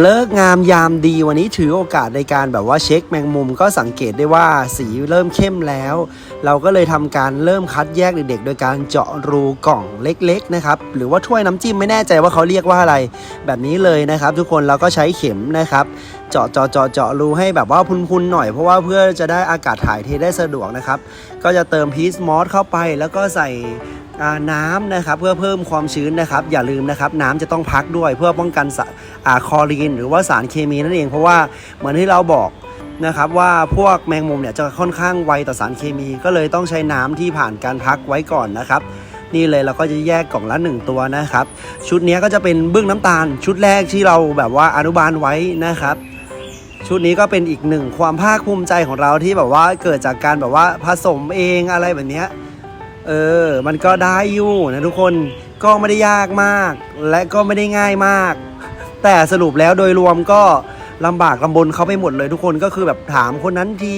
เลิกงามยามดีวันนี้ถือโอกาสในการแบบว่าเช็คแมงมุมก็สังเกตได้ว่าสีเริ่มเข้มแล้ว เราก็เลยทำการเริ่มคัดแยกเด็กๆ โดยการเจาะรูกล่องเล็กๆนะครับหรือว่าถ้วยน้ำจิ้มไม่แน่ใจว่าเขาเรียกว่าอะไร แบบนี้เลยนะครับ ทุกคนเราก็ใช้เข็มนะครับเจาะเจาะเจาะเจาะรูให้แบบว่าพุนๆหน่อยเพราะว่าเพื่อจะได้อากาศถ่ายเทได้สะดวกนะครับก็จะเติมพีชมอสเข้าไปแล้วก็ใส่น้ำนะครับเพื่อเพิ่มความชื้นนะครับ อย่าลืมนะครับ น้ำจะต้องพักด้วยเพื่อป้องกันสะ อาคอรีนหรือว่าสารเคมีนั่นเองเพราะว่าเหมือนที่เราบอกนะครับว่าพวกแมงมุมเนี่ยจะค่อนข้างไวต่อสารเคมีก็เลยต้องใช้น้ำที่ผ่านการพักไว้ก่อนนะครับ นี่เลยเราก็จะแยกกล่องละหนึ่งตัวนะครับ ชุดนี้ก็จะเป็นบึ้งน้ำตาล ชุดแรกที่เราแบบว่าอนุบาลไว้นะครับชุดนี้ก็เป็นอีกหนึ่งความภาคภูมิใจของเราที่แบบว่าเกิดจากการแบบว่าผสมเองอะไรแบบเนี้ยเออ มันก็ได้อยู่นะทุกคนก็ไม่ได้ยากมาก และก็ไม่ได้ง่ายมาก แต่สรุปแล้วโดยรวมก็ลำบากลำบนเขาไปหมดเลยทุกคนก็คือแบบถามคนนั้นที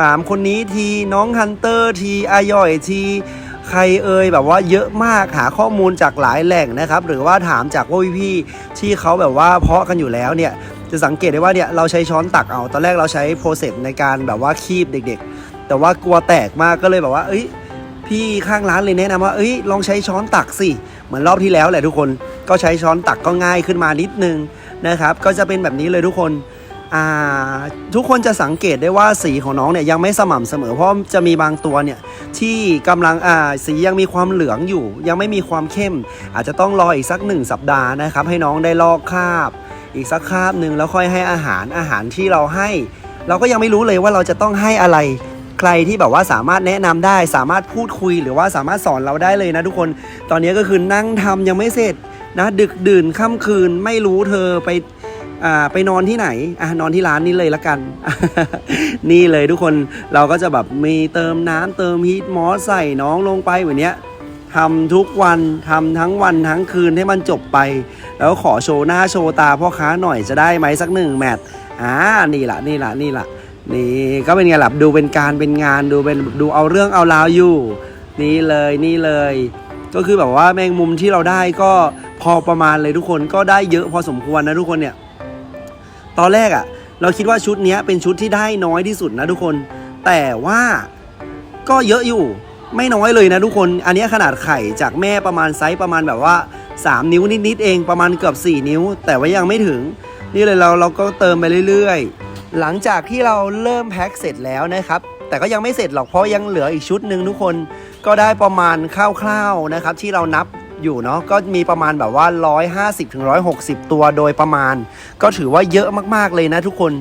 ถามคนนี้ทีน้องฮันเตอร์ทีอาย่อยทีใครเอ่ยแบบว่าเยอะมากหาข้อมูลจากหลายแหล่งนะครับ หรือว่าถามจากพวกพี่ๆที่เขาแบบว่าเพาะกันอยู่แล้วเนี่ย จะสังเกตได้ว่าเนี่ยเราใช้ช้อนตักเอา ตอนแรกเราใช้โปรเซสในการแบบว่าคีบเด็กๆ แต่ว่ากลัวแตกมากก็เลยแบบว่า เอ้ยพี่ข้างร้านเลยแนะนำว่าเอ้ยลองใช้ช้อนตักสิเหมือนรอบที่แล้วแหละทุกคน ก็ใช้ช้อนตักก็ง่ายขึ้นมานิดนึงนะครับ ก็จะเป็นแบบนี้เลยทุกคนทุกคนจะสังเกตได้ว่าสีของน้องเนี่ยยังไม่สม่ำเสมอเพราะจะมีบางตัวเนี่ยที่กำลังอ่าสียังมีความเหลืองอยู่ ยังไม่มีความเข้ม อาจจะต้องรออีกสักหนึ่งสัปดาห์นะครับ ให้น้องได้ลอกคราบ อีกสักคาบหนึ่งแล้วค่อยให้อาหารอาหารที่เราให้ เราก็ยังไม่รู้เลยว่าเราจะต้องให้อะไร ใครที่แบบว่าสามารถแนะนำได้ สามารถพูดคุยหรือว่าสามารถสอนเราได้เลยนะทุกคน ตอนนี้ก็คือนั่งทำยังไม่เสร็จ นะดึกดื่นค่ำคืนไม่รู้เธอไปอ่าไปนอนที่ไหนอะนอนที่ร้านนี้เลยละกัน นี่เลยทุกคนเราก็จะแบบมีเติมน้ำเติมฮีทมอสใส่น้องลงไปแบบเนี้ยทำทุกวันทำทั้งวันทั้งคืนให้มันจบไป แล้วขอโชว์หน้าโชว์ตาพ่อค้าหน่อยจะได้ไหมสักหนึ่งแมตช์อ่านี่ละนี่ละนี่ละนี่ก็เป็นไงล่ะดูเป็นการเป็นงานดูเป็นดูเอาเรื่องเอาราวอยู่ นี่เลยนี่เลย ก็คือแบบว่าแมงมุมที่เราได้ก็ พอประมาณเลยทุกคนก็ได้เยอะพอสมควรนะทุกคนเนี่ย ตอนแรกอะ่ะ เราคิดว่าชุดนี้เป็นชุดที่ได้น้อยที่สุดนะทุกคน แต่ว่าก็เยอะอยู่ไม่น้อยเลยนะทุกคน อันนี้ขนาดไข่จากแม่ประมาณไซส์ประมาณแบบว่า 3 นิ้วนิดๆเองประมาณเกือบ 4 นิ้ว แต่ว่ายังไม่ถึง นี่เลยเราเราก็เติมไปเรื่อยๆ หลังจากที่เราเริ่มแพ็คเสร็จแล้วนะครับ แต่ก็ยังไม่เสร็จหรอกเพราะยังเหลืออีกชุดหนึ่งทุกคนก็ได้ประมาณคร่าวๆนะครับ ที่เรานับ อยู่เนาะก็มีประมาณแบบว่า 150-160 ตัวโดยประมาณ ก็ถือว่าเยอะมากๆเลยนะทุกคน